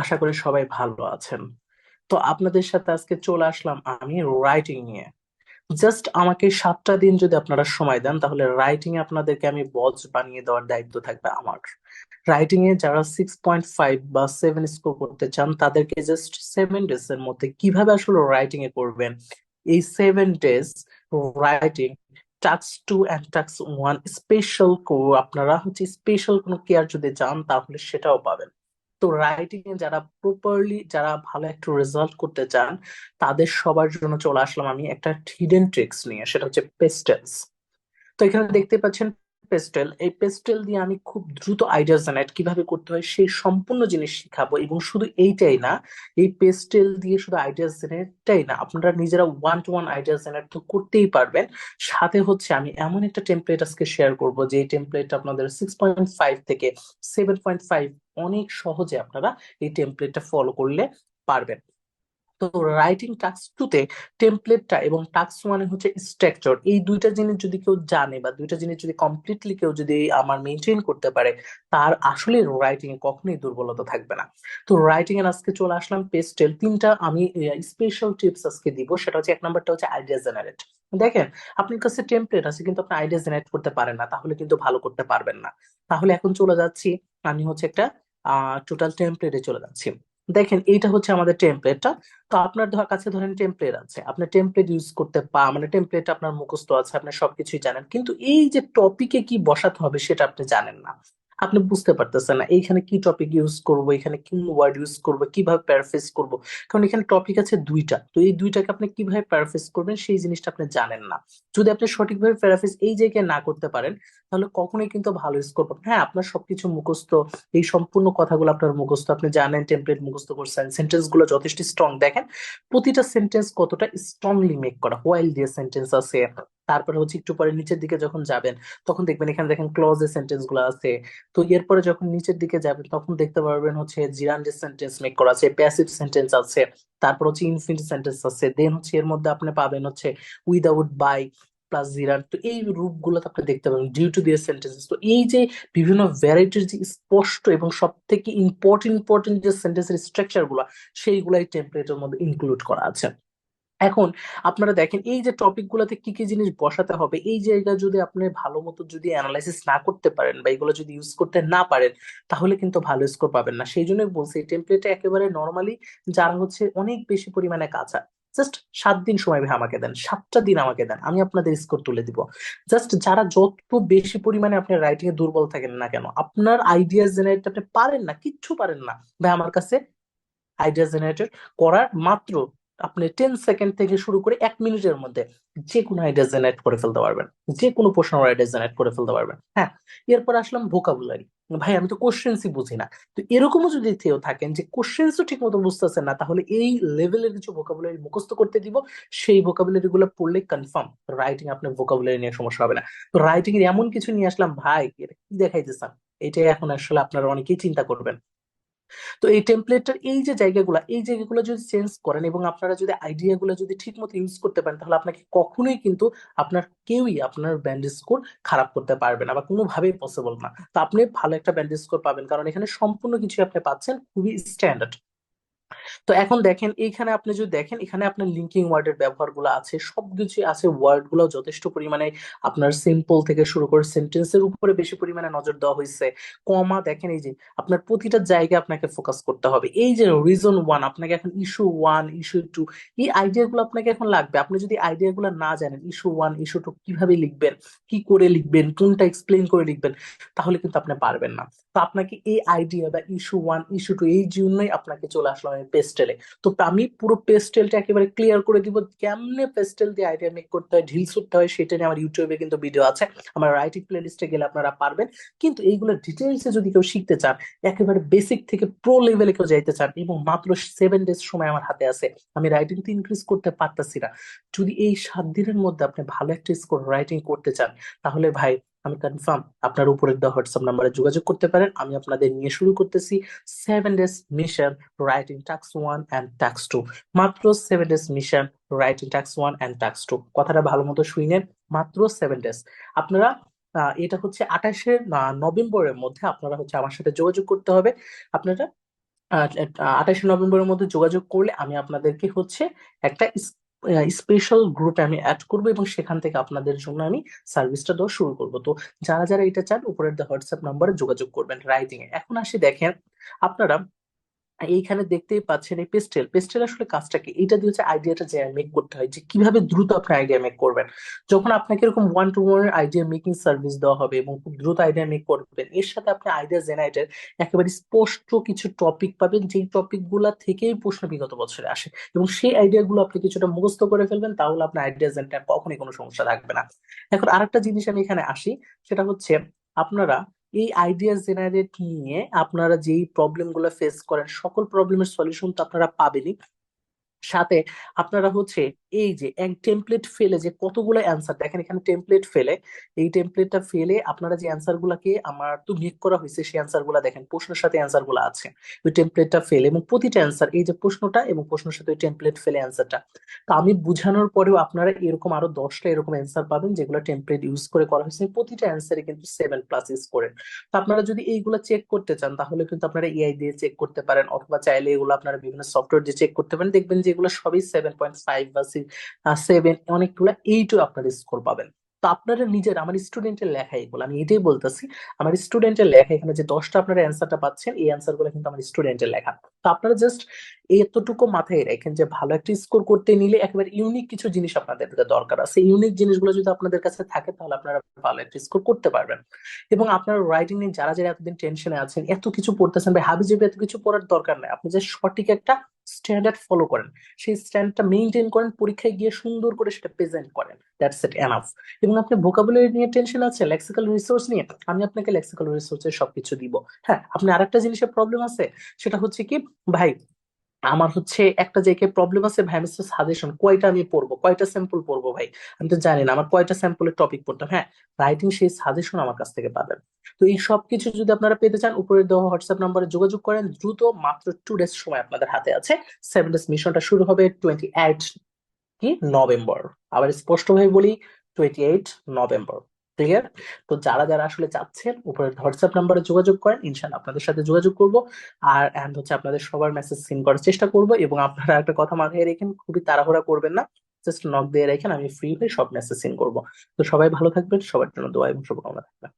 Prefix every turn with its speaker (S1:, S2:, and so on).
S1: আশা করি সবাই ভালো আছেন। তো আপনাদের সাথে আজকে চলে আসলাম আমি রাইটিং নিয়ে। জাস্ট আমাকে সাতটা দিন যদি আপনারা সময় দেন, তাহলে রাইটিং এ আপনাদেরকে আমি বজ বানিয়ে দেওয়ার দায়িত্ব থাকবে আমার। রাইটিং এ যারা সিক্স পয়েন্ট ফাইভ বা সেভেন স্কোর করতে চান, তাদেরকে জাস্ট সেভেন ডেজ এর মধ্যে কীভাবে আসলে রাইটিং এ করবেন, এই seven days writing tasks two and tasks one special আপনারা হচ্ছে স্পেশাল কোনো কেয়ার যদি চান, তাহলে সেটাও পাবেন। তো রাইটিং এ যারা প্রপারলি যারা ভালো একটা রেজাল্ট করতে চান, তাদের সবার জন্য চলে আসলাম আমি একটা হিডেন ট্রিক্স নিয়ে, সেটা হচ্ছে পেস্টেলস তো এখানে দেখতে পাচ্ছেন পেস্টেল এই পেস্টেল দিয়ে আমি খুব দ্রুত আইডিয়া জেনারেট কীভাবে করতে হয়, সেই সম্পূর্ণ জিনিস শিখাবো এবং শুধু এইটাই না, এই পেস্টেল দিয়ে শুধু আইডিয়া জেনারেটটাই না, আপনারা নিজেরা one two one idea generate তো করতেই পারবেন। সাথে হচ্ছে আমি এমন একটা টেমপ্লেট আজকে শেয়ার করব, যে টেমপ্লেট আপনাদের সিক্স পয়েন্ট ফাইভ থেকে সেভেন পয়েন্ট ফাইভ অনেক সহজে আপনারা এই টেমপ্লেটটা ফলো করলে পারবেন। তো রাইটিং টাস্ক টুতে টেমপ্লেটটা এবং টাস্ক ওয়ানে হচ্ছে স্ট্রাকচার এই দুইটা জিনিস যদি কেউ জানে বা দুইটা জিনিস যদি কমপ্লিটলি কেউ যদি আমার মেনটেন করতে পারে, তার আসলে রাইটিং এ কখনোই দুর্বলতা থাকবে না। তো রাইটিং এর আজকে চলে আসলাম পেস্টেল তিনটা আমি স্পেশাল টিপস আজকে দিব, সেটা হচ্ছে এক নাম্বারটা হচ্ছে আইডিয়া জেনারেট দেখেন, আপনার কাছে টেমপ্লেট আছে কিন্তু আপনি আইডিয়া জেনারেট করতে পারেন না, তাহলে কিন্তু ভালো করতে পারবেন না। তাহলে এখন চলে যাচ্ছি, আমি হচ্ছে একটা টোটাল টেমপ্লেটে চলে যাচ্ছি। দেখেন, এইটা হচ্ছে আমাদের টেমপ্লেটটা তো আপনার ধর কাছে ধরেন টেমপ্লেট আছে। আপনার টেমপ্লেট ইউজ করতে পা মানে টেমপ্লেট আপনার মুখস্থ আছে, আপনি সবকিছুই জানেন। কিন্তু এই যে টপিকে কি বসাতে হবে সেটা আপনি জানেন না। আপনি বুঝতে পারতেছেন না, এইখানে কি টপিক ইউজ করব, এখানে কি ওয়ার্ড ইউজ করব, কীভাবে প্যারাফেস করব? কারণ এখানে টপিক আছে দুইটা, তো এই দুইটাকে আপনি কীভাবে প্যারাফেস করবেন সেই জিনিসটা আপনি জানেন না। যদি আপনি সঠিকভাবে প্যারাফেস এই জায়গায় না করতে পারেন, তাহলে কখনোই কিন্তু ভালো স্কোর পাবেন হ্যাঁ আপনার সবকিছু মুখস্থ, এই সম্পূর্ণ কথাগুলো আপনার মুখস্থ, আপনি জানেন টেমপ্লেট মুখস্থ করছেন সেন্টেন্সগুলো যথেষ্ট স্ট্রং দেখেন। প্রতিটা সেন্টেন্স কতটা স্ট্রংলি মেক করা হোয়াইল দিয়ে সেন্টেন্স আছে তারপরে হচ্ছে একটু পরে নিচের দিকে যখন যাবেন, তখন দেখবেন এখানে দেখেন ক্লজের সেন্টেন্সগুলো আছে। তো এরপরে যখন নিচের দিকে যাবেন, তখন দেখতে পারবেন হচ্ছে জিরান্ডে সেন্টেন্স মেক করা আছে প্যাসিভ সেন্টেন্স আছে, তারপর হচ্ছে ইনফিনিট সেন্টেন্স আছে। দেন হচ্ছে এর মধ্যে আপনি পাবেন হচ্ছে উইদাউট বাই প্লাস জিরান। তো এই রূপগুলোতে আপনি দেখতে পাবেন ডিউ টু দিয়ে সেন্টেন্সেস তো এই যে বিভিন্ন ভ্যারাইটির যে স্পষ্ট এবং সব থেকে ইম্পর্টেন্ট ইম্পর্টেন্ট যে সেন্টেন্সের স্ট্রাকচারগুলো, সেইগুলো এই টেমপ্লেটের মধ্যে ইনক্লুড করা আছে। এখন আপনারা দেখেন, এই যে টপিক গুলাতে কি কি জিনিস বসাতে হবে, এই জায়গা যদি আপনি ভালো মতো যদি অ্যানালাইসিস না করতে পারেন বা এগুলো যদি ইউজ করতে না পারেন, তাহলে কিন্তু ভালো স্কোর পাবেন না। সেই জন্য বলছি, এই টেমপ্লেটে একেবারে নর্মালি যারা হচ্ছে অনেক বেশি পরিমাণে কাঁচা। জাস্ট সাত দিন সময় ভাই আমাকে দেন, সাতটা দিন আমাকে দেন, আমি আপনাদের স্কোর তুলে দিব। জাস্ট যারা যত বেশি পরিমাণে আপনি রাইটিং এ দুর্বল থাকেন না কেন, আপনার আইডিয়া জেনারেট আপনি পারেন না, কিচ্ছু পারেন না। ভাই আমার কাছে আইডিয়া জেনারেটর করার মাত্র আপনি টেন সেকেন্ড থেকে শুরু করে এক মিনিটের মধ্যে যে কোনো আইডিয়া জেনারেট করে ফেলতে পারবেন। যে কোনো প্রশ্ন আইডিয়া জেনারেট করে ফেলতে পারবেন। হ্যাঁ এরপর আসলাম ভোকাবুলারি ভাই, আমি তো কোশ্চেন্সই বুঝি না। তো এরকমও যদি কেউ থাকেন যে কোশ্চেন্সও ঠিক মতো বুঝতেছেন না, তাহলে এই লেভেলের কিছু ভোকাবুলারি মুখস্থ করতে দিব। সেই ভোকাবুলারি গুলো পড়লে কনফার্ম রাইটিং আপনার ভোকাবুলারি নিয়ে সমস্যা হবে না। তো রাইটিং এর এমন কিছু নিয়ে আসলাম, ভাই, এটা কি দেখাইতেছেন? এটাই এখন আসলে আপনারা অনেকেই চিন্তা করবেন। তো এই টেমপ্লেটটার এই যে জায়গাগুলো, এই জায়গাগুলো যদি চেঞ্জ করেন এবং আপনারা যদি আইডিয়াগুলো যদি ঠিক মতো ইউজ করতে পারেন, তাহলে আপনাকে কখনোই কিন্তু আপনার কেউই আপনার ব্যান্ড স্কোর খারাপ করতে পারবে না বা কোনোভাবেই পসিবল না। তো আপনি ভালো একটা ব্যান্ড স্কোর পাবেন, কারণ এখানে সম্পূর্ণ কিছু আপনি পাচ্ছেন খুবই স্ট্যান্ডার্ড তো এখন দেখেন, এইখানে আপনি যদি দেখেন, এখানে আপনার লিঙ্কিং ওয়ার্ডের ব্যবহারগুলো আছে সবকিছু আছে ওয়ার্ডগুলো যথেষ্ট পরিমাণে আপনার সিম্পল থেকে শুরু করে সেন্টেন্সের উপরে বেশি পরিমাণে নজর দেওয়া হয়েছে। কমা, দেখেন এই যে, আপনার প্রতিটা জায়গায় আপনাকে ফোকাস করতে হবে। এই যে রিজন ওয়ান আপনাকে এখন ইস্যু ওয়ান ইস্যু টু এই আইডিয়া গুলো আপনাকে এখন লাগবে। আপনি যদি আইডিয়া গুলো না জানেন ইস্যু ওয়ান ইস্যু টু কীভাবে লিখবেন, কি করে লিখবেন, কোনটা এক্সপ্লেন করে লিখবেন, তাহলে কিন্তু আপনি পারবেন না। তো আপনাকে এই আইডিয়া বা ইস্যু ওয়ান ইস্যু টু এই জন্যই আপনাকে চলে আসলাম পেস্টেলে তো আমি পুরো পেস্টেলটা একেবারে ক্লিয়ার করে দিব, কেমনে পেস্টেল দিয়ে আইডিয়া মেক করতে হয় ঢিল ছুটতে হয়, সেটা নিয়ে আমার ইউটিউবে কিন্তু ভিডিও আছে। আমার রাইটিং প্লে লিস্টে গেলে আপনারা পারবেন। কিন্তু এইগুলো ডিটেলসে যদি কেউ শিখতে চান, একেবারে বেসিক থেকে প্রো লেভেলে কেউ যাইতে চান, এবং মাত্র সেভেন ডেজ সময় আমার হাতে আছে, আমি রাইটিং তো ইনক্রিজ করতে পারতেছি না। যদি এই সাত দিনের মধ্যে আপনি ভালো একটা স্কোর রাইটিং করতে চান, তাহলে ভাই আমি কনফার্ম আপনার উপরের দেওয়া হোয়াটসঅ্যাপ নাম্বারে যোগাযোগ করতে পারেন। আমি আপনাদের নিয়ে শুরু করতেছি। Seven days mission writing tasks one and tasks two মাত্র seven days mission writing tasks one and tasks two কথাটা ভালো মতো শুনেন মাত্র সেভেন ডেজ আপনারা এটা হচ্ছে আঠাশে নভেম্বরের মধ্যে আপনারা হচ্ছে আমার সাথে যোগাযোগ করতে হবে। আপনারা আঠাশে নভেম্বরের মধ্যে যোগাযোগ করলে আমি আপনাদেরকে হচ্ছে একটা স্পেশাল গ্রুপে আমি অ্যাড করব এবং সেখান থেকে আপনাদের জন্য আমি সার্ভিসটা দেওয়া শুরু করব। তো যারা যারা এটা চান, উপরের হোয়াটসঅ্যাপ নাম্বারে যোগাযোগ করবেন রাইটিং এ এখন আসি দেখেন, আপনারা এইখানে দেখতেই পাচ্ছেন এই পেস্টেল পেস্টেল আসলে কাজটা কি? এটা দিয়ে হচ্ছে আইডিয়াটা যে মেক করতে হয়, যে কীভাবে দ্রুত আপনি আইডিয়া মেক করবেন। যখন আপনাকে এরকম one two one idea making service দেওয়া হবে এবং খুব দ্রুত আইডিয়া মেক করবেন, এর সাথে আপনি আইডিয়া জেনারেটের একেবারে স্পষ্ট কিছু টপিক পাবেন, যেই টপিকগুলা থেকেই প্রশ্ন বিগত বছরে আসে। এবং সেই আইডিয়া গুলো আপনি কিছুটা মুখস্থ করে ফেলবেন, তাহলে আপনার আইডিয়া জেনারেট কখনোই কোনো সমস্যা থাকবে না। এখন আরেকটা জিনিস আমি এখানে আসি, সেটা হচ্ছে আপনারা এই আইডিয়া জেনারেট নিয়ে আপনারা যেই প্রবলেমগুলো ফেস করেন, সকল প্রবলেমের সলিউশন তো আপনারা পাবেনই। সাথে আপনারা হচ্ছে এই যে, এক টেমপ্লেট ফেলে যে কতগুলো অ্যান্সার দেখেন এখানে টেমপ্লেট ফেলে এই টেমপ্লেটটা ফেলে আপনারা যে অ্যান্সার গুলাকে আমার তো মেক করা হয়েছে, সেই অ্যান্সারগুলা দেখেন, প্রশ্নের সাথে অ্যান্সারগুলো আছে। ওই টেমপ্লেটটা ফেলে এবং প্রতিটা অ্যান্সার এই যে প্রশ্নটা এবং প্রশ্নের সাথে ওই টেমপ্লেট ফেলে অ্যান্সারটা তো আমি বুঝানোর পরেও আপনারা এরকম আরও দশটা এরকম অ্যান্সার পাবেন, যেগুলো টেমপ্লেট ইউজ করে করা হয়েছে। প্রতিটা অ্যান্সারে কিন্তু সেভেন প্লাস ইউজ করে। তো আপনারা যদি এইগুলো চেক করতে চান, তাহলে কিন্তু আপনারা এআই দিয়ে চেক করতে পারেন, অথবা চাইলে এগুলো আপনারা বিভিন্ন সফটওয়্যার দিয়ে চেক করতে পারেন। দেখবেন যে এগুলো সবই সেভেন পয়েন্ট ফাইভ বা সেভেন অনেকগুলো এইটও আপনারা স্কোর পাবেন। তো আপনারা নিজের, আমার স্টুডেন্টের লেখা এগুলো, আমি এটাই বলতেছি, আমার স্টুডেন্টের লেখা এখানে যে দশটা আপনারা অ্যান্সারটা পাচ্ছেন, এই অ্যান্সারগুলো কিন্তু আমার স্টুডেন্টের লেখা। তো আপনারা জাস্ট এতটুকু মাথায় রাখেন যে ভালো একটা স্কোর করতে নিলে একেবারে ইউনিক কিছু জিনিস আপনাদের দরকার আছে। ইউনিক জিনিসগুলো যদি আপনাদের কাছে থাকে, তাহলে আপনারা ভালো একটা স্কোর করতে পারবেন। এবং আপনার রাইটিং নিয়ে যারা যারা এতদিন টেনশনে আছেন, এত কিছু পড়তেছেন, ভাই হাবি এত কিছু পড়ার দরকার নেই। আপনি যে সঠিক একটা স্ট্যান্ডার্ড ফলো করেন। সেই স্ট্যান্ডার্ডটা মেনটেন করেন, পরীক্ষায় গিয়ে সুন্দর করে সেটা প্রেজেন্ট করেন। দ্যাটস ইট এনাফ এবং আপনি ভোকাবুলারি নিয়ে টেনশন আছে লেক্সিক্যাল রিসোর্স নিয়ে, আমি আপনাকে লেক্সিক্যাল রিসোর্সের সবকিছু দিব। হ্যাঁ আপনি আরেকটা জিনিসের প্রবলেম আছে, সেটা হচ্ছে কি, ভাই আমার হচ্ছে একটা জায়গায় প্রবলেম আছে ভাই, আমি সাজেশন কয়টা আমি পড়ব? কয়টা স্যাম্পল পড়ব ভাই? আমি তো জানি না, আমার কয়টা স্যাম্পলের টপিক পড়তাম হ্যাঁ রাইটিং সেই সাজেশন আমার কাছ থেকে পাবেন। তো এই সব কিছু যদি আপনারা পেতে চান, উপরে দেওয়া হোয়াটসঅ্যাপ নাম্বারে যোগাযোগ করেন, দ্রুত মাত্র টু ডেজ সময় আপনাদের হাতে আছে। সেভেন ডেজ মিশনটা শুরু হবে টোয়েন্টি এইট কি? নভেম্বর। আবার স্পষ্টভাবে বলি টোয়েন্টি এইট নভেম্বর। ক্লিয়ার তো যারা যারা আসলে চাচ্ছেন, উপরে হোয়াটসঅ্যাপ নাম্বারে যোগাযোগ করেন ইনশাল্লাহ আপনাদের সাথে যোগাযোগ করব। আর এন্ড হচ্ছে আপনাদের সবার মেসেজ সিন করার চেষ্টা করব এবং আপনারা একটা কথা মাথায় রেখেন, খুবই তাড়াহুড়া করবেন না। জাস্ট নক দিয়ে রেখেন, আমি ফ্রি হয়ে সব মেসেজ সিন করব। তো সবাই ভালো থাকবেন, সবার জন্য দোয়া এবং শুভকামনা থাকবে।